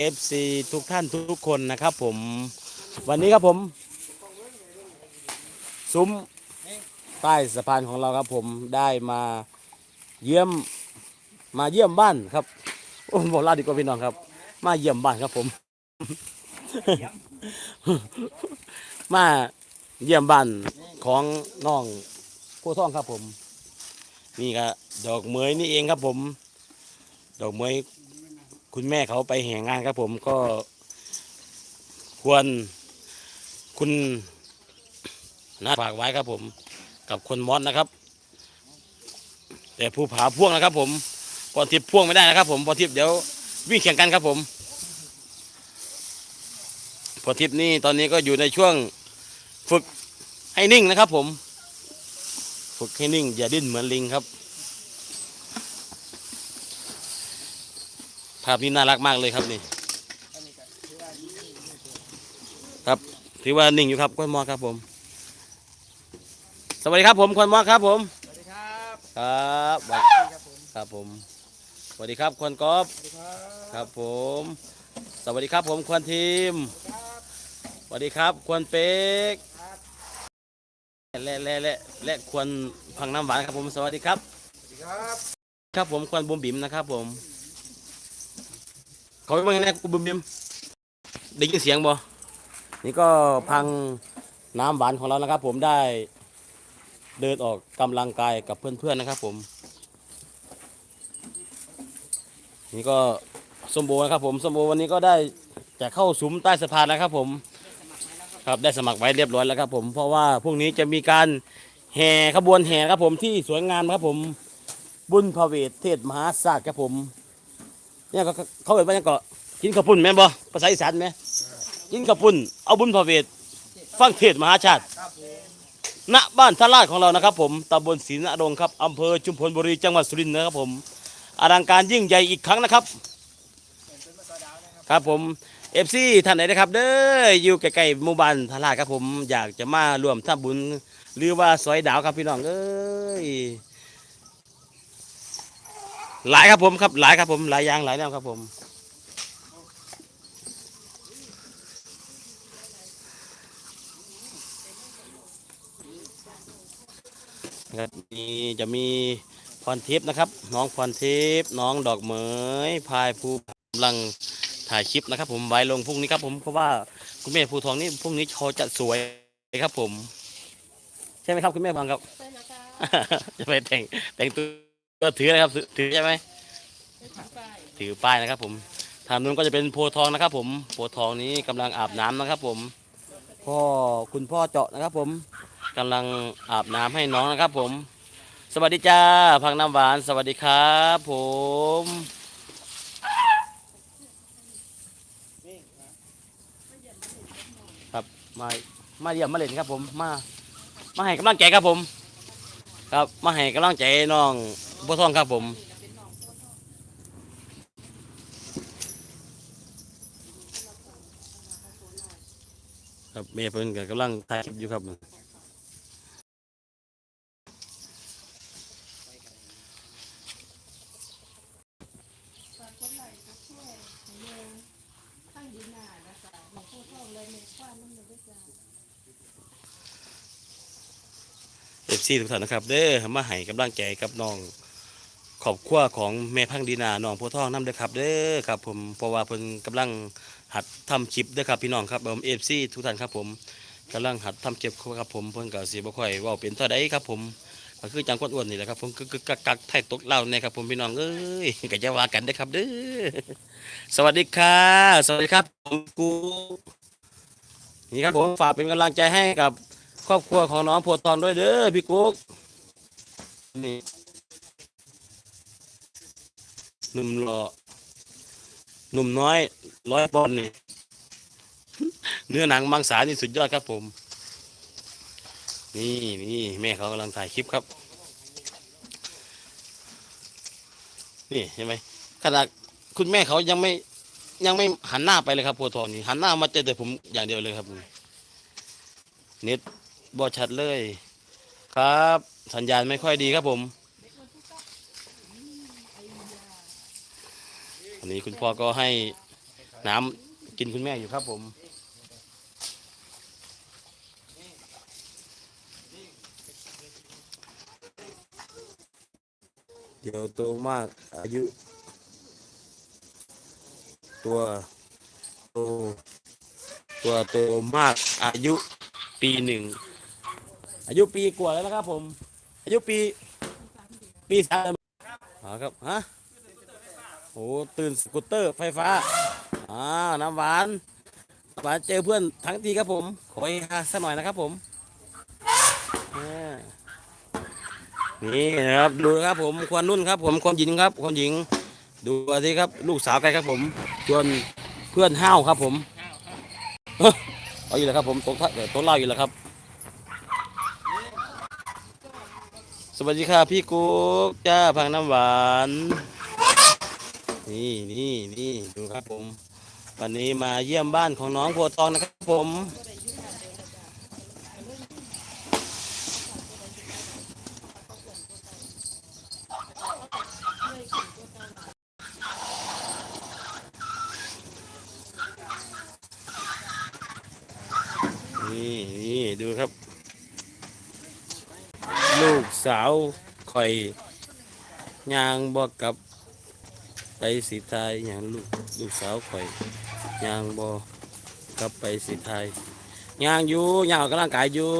FC ทุกท่านทุกคนนะครับผม วันนี้ครับผม ซุ้มใต้สะพานของเราครับผมได้มาเยี่ยมมาเยี่ยมบ้านครับโอ้บอกลาดีกว่าพี่น้องครับ มาเยี่ยมบ้านครับผม มาเยี่ยมบ้านของน้องผู้ท่องครับผม นี่ครับดอกเหมยนี่เองครับผม ดอกเหมย คุณแม่เขาไปแห่งานครับผมก็ควรคุณนะฝากไว้ครับผม กับคนมอสนะครับ แต่ผู้ผาพ่วงนะครับ ผมพอทิพย์พ่วงไม่ได้นะครับ ผมพอทิพย์เดี๋ยววิ่งแข่งกันครับผมพอทิพย์นี่ตอนนี้ก็อยู่ในช่วงฝึกให้นิ่งนะครับ ผม ฝึกให้นิ่ง อย่าดิ้นเหมือนลิงครับ ภาพนี้น่ารักมากเลยครับนี่ ครับถือว่านิ่งอยู่ครับควนมอครับผม สวัสดีครับผมควนมอครับผม สวัสดีครับครับสวัสสวัสดีครับผมครับผม สวัสดีครับควนกอบสวัสดีครับครับผม สวัสดีครับผมควนทีมครับสวัสดีครับควนเป๊กครับและและและและควนพังน้ำหวานครับผมสวัสดีครับ สวัสดีครับ ครับผมควนบุมบิมนะครับผม เขาเป็นยังไงกูบุมบิมได้ยินเสียงบ่นี่ก็พังน้ำหวานของเรานะครับ ผมได้เดินออกกำลังกายกับเพื่อนๆนะครับ ผม นี่ก็สมโบนะครับ ผมสมโบวันนี้ก็ได้จะเข้าซุ้มใต้สะพานแล้วครับ ผมครับได้สมัครไว้เรียบร้อยแล้วครับ ผมเพราะว่าพรุ่งนี้จะมีการแห่ขบวนแห่ครับ ผมที่สวยงามครับ ผมบุญพระเวทเทศมหาศาสตร์ครับผม เนี่ยเขาเขาเอ่ยว่าเนี่ยงก็กินข้าวปุ้นแม่นบ่ภาษาอีสานไหมกินข้าวปุ้นเอาบุญพระเวทฟังเทศมหาชาติณบ้านท่าราชของเรานะครับ ผมตำบลศรีนรงค์ครับอำเภอชุมพลบุรีจังหวัดสุรินทร์นะครับผมอลังการยิ่งใหญ่อีกครั้งนะครับ ครับผมเอฟซีท่านไหนนะครับ เด้ออยู่ใกล้ๆหมู่บ้านท่าราชครับผมอยากจะมาร่วมทำบุญ หรือว่าสอยดาวครับพี่น้องเอ้ย หลายครับผมครับหลายครับผมหลายอย่างหลายแนวครับผมครับมีจะมีพรทิพย์นะครับ น้องพรทิพย์น้องดอกเหมยพายภูกำลังถ่ายคลิปนะครับ ผมไว้ลงพรุ่งนี้ครับผมเพราะว่าคุณแม่ภูทองนี่พรุ่งนี้เขาจะสวยครับผม ใช่ไหมครับคุณแม่บางครับใช่แล้วค่ะจะไปแต่งแต่งตัว ก็ถืออะไรครับถือถือใช่ไหมถือป้ายนะครับ ผมทางนู้นก็จะเป็นโพทองนะครับ ผมโพทองนี้กำลังอาบน้ำนะครับ ผมพ่อคุณพ่อเจาะนะครับ ผมกำลังอาบน้ำให้น้องนะครับ ผม สวัสดีจ้าพังน้ำหวาน สวัสดีครับ ผมครับมามาเยี่ยมมาเล่นครับ ผมมามาให้กำลังใจครับผม ครับมาให้กำลังใจน้อง บัวทองครับผมครับเมียเพิ่นก็กำลังถ่ายคลิปอยู่ครับเอฟซีทุกท่านนะครับ เด้อมาให้กำลังใจกับน้อง ขอบครัวของแม่พังดีนาน้องโพทองน้ำเด้อครับ เด้อครับ ผมเพราะว่าเพิ่นกำลังหัดทำคลิปเด้อครับพี่น้องครับผมเอฟซีทุกท่านครับผมกำลังหัดทำคลิปครับผมเพิ่นก็สิบ่ค่อยเว้าเป็นเท่าใดครับ ผมก็คือจังคนอ้วนนี่แหละครับผมกึกๆกักไทยตกเล่าเนี่ยครับผมพี่น้องเอ้ยก็จะว่ากันเด้อครับเด้อสวัสดีค่ะ สวัสดีครับผมกูนี่ครับผมฝากเป็นกำลังใจให้กับครอบครัวของน้องโพทองด้วยเด้อพี่กุ๊กนี่ หนุ่มหล่อหนุ่มน้อย ร้อยปอนด์นี่เนื้อหนังมังสานี่สุดยอดครับผม นี่นี่แม่เขากำลังถ่ายคลิปครับ นี่เห็นไหมขนาดคุณแม่เขายังไม่ยังไม่หันหน้าไปเลยครับโพดทองนี่หันหน้ามาเจอแต่ผมอย่างเดียวเลยครับเน็ตบอชัดเลย ครับ สัญญาณไม่ค่อยดีครับผม นี้คุณพ่อก็ให้น้ำกินคุณแม่อยู่ครับผมเดี๋ยวโตมากอายุ ตัวโตตัวโตมากอายุปีหนึ่ง อายุปีกว่าแล้วนะครับผม อายุปี ปีสามอ๋อครับฮะ โอ้ตื่นสกูตเตอร์ไฟฟ้าอ่าน้ำหวานน้ำหวานเจอเพื่อนทั้งทีครับผมขอให้ฮาสักหน่อยนะครับผมอ่านี่นะครับดูนะครับผมควรนุ่นครับ ผมความหญิงครับความหญิง ดูสิครับ ลูกสาวใครครับผมส่วนเพื่อนห้าวครับผมเอ้อเอาอยู่แล้วครับผมตกท่าเดี๋ยวตกเล่าอยู่แล้วครับ สวัสดีค่ะพี่กุ๊กจ้าพังน้ำหวาน นี่นี่นี่ดูครับผม วันนี้มาเยี่ยมบ้านของน้องโพทองนะครับผม นี่นี่ดูครับ ลูกสาวคอยยางบอกกับ ไปสิไทยอย่างลูกลูกสาวคอยยางบอกลับไปสิไทยยางอยู่ยางออกกำลังกายอยู่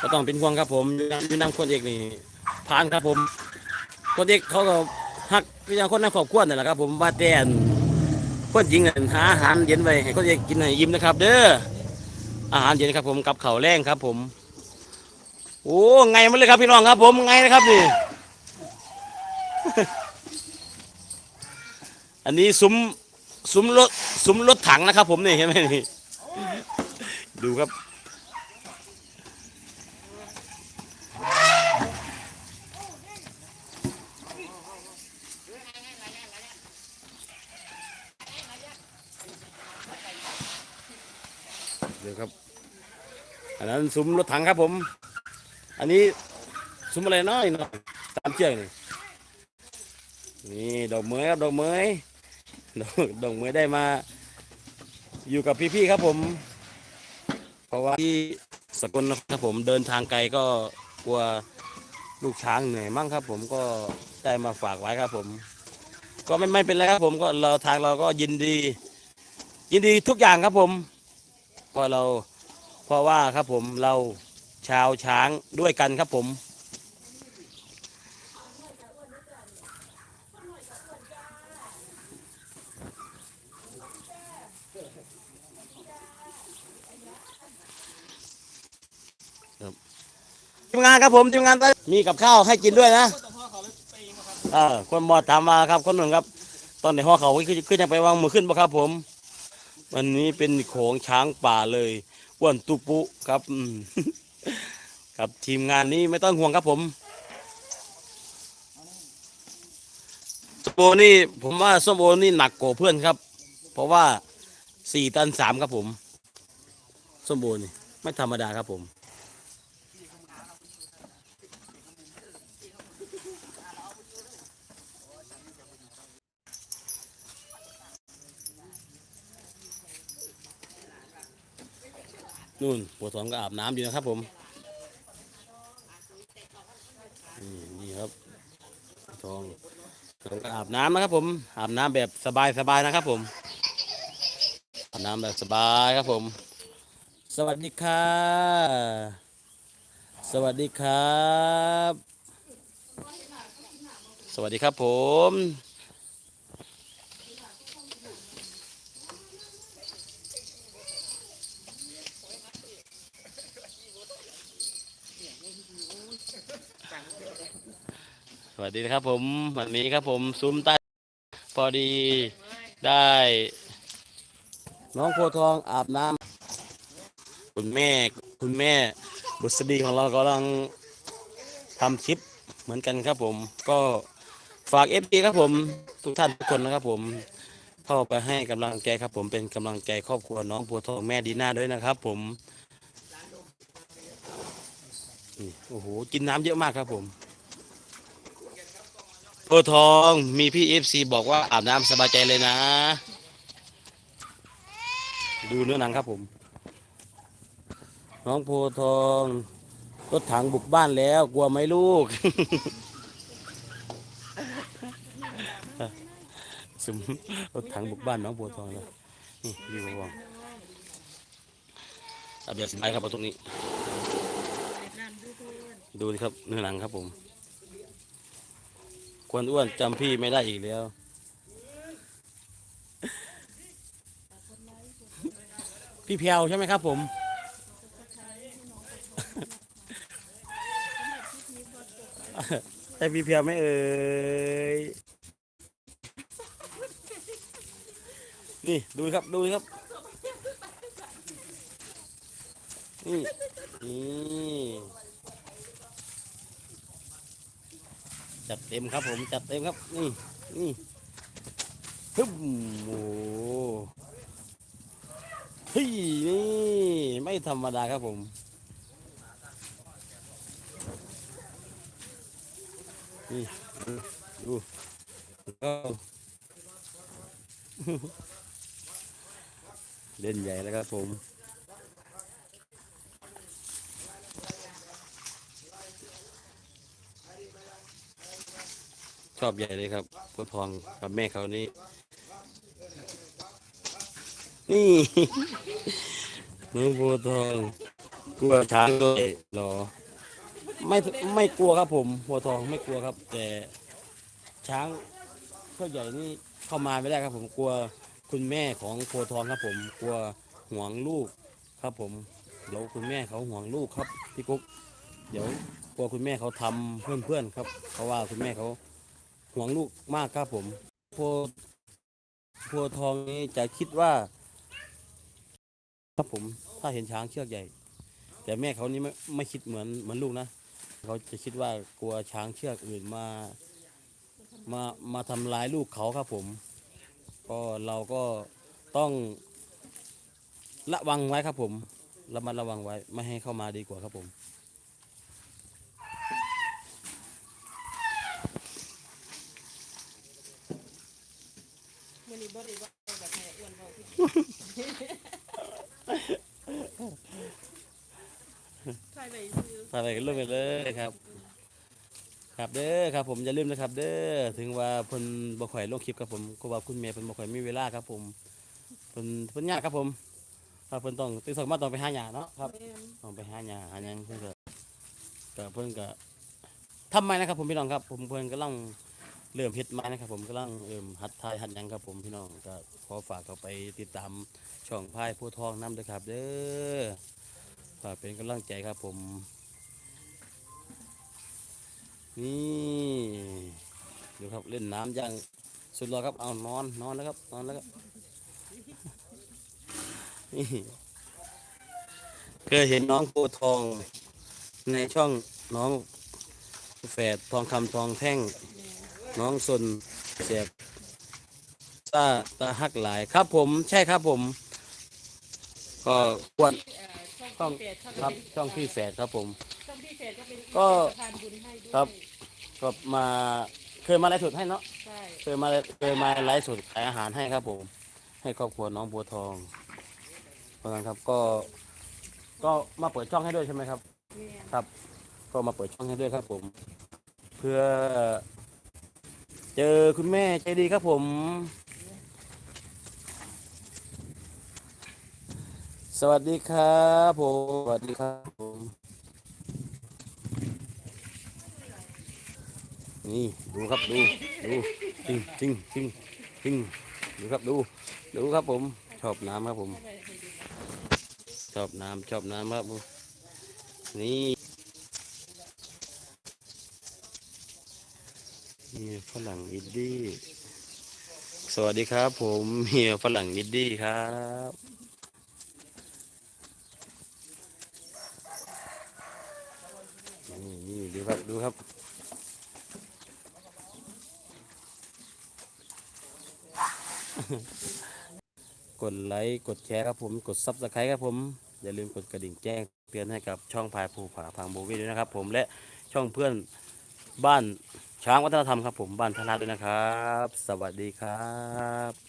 ก็ต้องเป็นห่วงครับผมอยู่นำอยู่นำคนเอกนี่ผ่านครับผม คนเอกเขาก็ฮักคืออย่างคนในครอบครัวนั่นแหละครับผมว่าแต่นคนจริงน่ะหาอาหารเย็นไว้ให้คนเอกกินให้ยิ้มนะครับ เด้ออาหารเย็นครับผมกับเข้าแรงครับผม โอ้ไงมันเลยครับพี่น้องครับผมไงนะครับนี่ อันนี้ซุ้มซุ้มรถซุ้มรถถังนะครับ ผมนี่เห็นไหมนี่ดูครับ เดี๋ยวครับ อันนั้นซุ้มรถถังครับผม อันนี้ซุ้มอะไรน้อยเนาะตามเชือกนี่นี่ดอกเมยครับดอกเมย ดอกดอกเมยได้มา อยู่กับพี่ๆครับผม เพราะว่าที่สกลนะครับผมเดินทางไกลก็กลัวลูกช้างเหนื่อยมั่งครับ ผมก็ได้มาฝากไว้ครับผม ก็ไม่ไม่เป็นไรครับ ผมก็เราทางเราก็ยินดี ยินดีทุกอย่างครับผมเพราะเราเพราะว่าครับผมเราชาวช้างด้วยกันครับผม ทีมงานครับผมทีมงานมีกับข้าวให้กินด้วยนะเออคนบอดถามมาครับคนหนึ่งครับ ตอนในห้อเขาขึ้นขึ้นยังไปวางมือขึ้นปะครับ ผม วันนี้เป็นโขงช้างป่าเลยอ้วนตุปุครับครับทีมงานนี้ไม่ต้องห่วงครับผมส้มโอนี่ผมว่าส้มโอนี่หนักกว่าเพื่อนครับ เพราะว่าสี่ตันสามครับผมส้มโอนี่ไม่ธรรมดาครับผม นู่นปวดท้องก็อาบน้ำอยู่นะครับ ผมนี่ครับท้องท้องก็อาบน้ำนะครับ ผม อาบน้ำแบบสบายสบายนะครับ ผมอาบน้ำแบบสบายครับ ผม สวัสดีค่ะ สวัสดีครับ สวัสดีครับผม สวัสดีครับผมวันนี้ครับผมซุ้มใต้พอดีได้ น้องโพทองอาบน้ำคุณแม่คุณแม่บุษดีของเรากำลังทำคลิปเหมือนกันครับผม ก็ฝากเอฟดีครับผมทุกท่านทุกคนนะครับผมเข้าไปให้กำลังใจครับ ผมเป็นกำลังใจครอบครัวน้องโพทองแม่ดีน่าด้วยนะครับ ผมโอ้โหกินน้ำเยอะมากครับผม โพธิ์ทองมีพี่เอฟซีบอกว่าอาบน้ำสบายใจเลยนะ ดูเนื้อหนังครับผม น้องโพธิ์ทองรถถังบุกบ้านแล้วกลัวไหมลูกสมรถถังบุกบ้านน้องโพธิ์ทองแล้วนี่วิววังอาเบียร์สบายครับตรงนี้ ดูเพื่อนดูดิครับเนื้อหนังครับผม ควรอ้วนจำพี่ไม่ได้อีกแล้ว พี่เพียวใช่ไหมครับผม แต่พี่เพียวไม่เอ่ย นี่ดูครับดูครับ นี่นี่ จัดเต็มครับผมจัดเต็มครับนี่นี่ฮึบโอ้เฮ้ยนี่ไม่ธรรมดาครับผมนี่ดูเล่นใหญ่แล้วครับผม ชอบใหญ่เลยครับพวกทองกับแม่เขานี่นี่ น้องบัวทองกลัวช้างด้วยเหรอ ไม่ไม่กลัวครับผมบัวทองไม่กลัวครับ แต่ช้างเชือใหญ่นี่เข้ามาไม่ได้ครับ ผมกลัวคุณแม่ของโพธิ์ทองครับ ผมกลัวห่วงลูกครับ ผมเดี๋ยวคุณแม่เขาห่วงลูกครับพี่กุ๊กเดี๋ยวกลัวคุณแม่เขาทำเพื่อนๆครับ เพราะว่าคุณแม่เขา ห่วงลูกมากครับผม โพธิ์โพอทองนี่จะคิดว่า ครับผม ถ้าเห็นช้างเชือกใหญ่ แต่แม่เขานี่ไม่ไม่คิดเหมือนเหมือนลูกนะเขาจะคิดว่ากลัวช้างเชือกอื่นมา มามาทำร้ายลูกเขาครับผม ก็เราก็ต้องระวังไว้ครับผมระมัดระวังไว้ไม่ให้เข้ามาดีกว่าครับผม มันนี่ บ่ได้ว่าแบบแม่อ้วนเว้าพี่ใช่ไปซื้อฝากไปกันเรื่องไปเลยครับ ครับเด้อครับผมอย่าลืมนะครับ เด้อถึงว่าเพิ่นบ่ข่อยลงคลิปครับผมก็ว่าคุณแม่เพิ่นบ่ข่อยมีเวลาครับผมเพิ่นเพิ่นยากครับผมครับเพิ่นต้องตื่นสายมาต้องไปหาหญ้าเนาะครับ แม่นต้องไปหาหญ้าหาหยังเพิ่นก็ก็เพิ่นก็ทำไมนะครับผมพี่น้องครับ ผมเพิ่นกำลัง เริ่มเฮ็ดม้นะครับผมกำลังเริ่มหัดทายหัดยังครับผมพี่น้องก็ขอฝากเขาไปติดตามช่องพายผู้ทองน้ำด้วยครับ เด้อฝากเป็นกำลังใจครับผม นี่ดูครับเล่นน้ำอย่างสุดรอครับเอานอนนอนแล้วครับนอนแล้วครับเคยเห็นน้องโพธิ์ทองในช่องน้องแฝดทองคำทองแท่ง น้องสนเสียบตาตาฮักหลายครับผม ใช่ครับผม ก็ควรเอ่อช่องครับช่องพี่แฝดครับผม ช่องพี่เฟซก็เป็นก็สะพานบุญให้ด้วยครับก็มาเคยมาไลฟ์สดให้เนาะใช่เคยมาเคยมาไลฟ์สดขายอาหารให้ครับผม ให้ครอบครัวน้องบัวทองเพราะนั้นครับก็ ก็มาเปิดช่องให้ด้วยใช่ไหมครับ ครับ ก็มาเปิดช่องให้ด้วยครับผม เพื่อ เจอคุณแม่ใจดีครับผม สวัสดีครับผม สวัสดีครับผม นี่ดูครับดูดูจริงจริงจริงจริงดูครับดูดูครับผม ชอบน้ำครับผม ชอบน้ำชอบน้ำครับผมนี่นี่ฝ รั่งอินดี้ สวัสดีครับ ผมเฮียฝรั่งอินดี้ครับนี่นี่ดูครับดูครับกดไลค์กดแชร์ครับผมกดซับสไครต์ครับผม อย่าลืมกดกระดิ่งแจ้งเตือนให้กับช่องพายภูผาพังโบวี่ด้วยนะครับผมและช่องเพื่อนบ้าน ช้างวัฒนธรรมครับผมบ้านทาราด้วยนะครับ สวัสดีครับ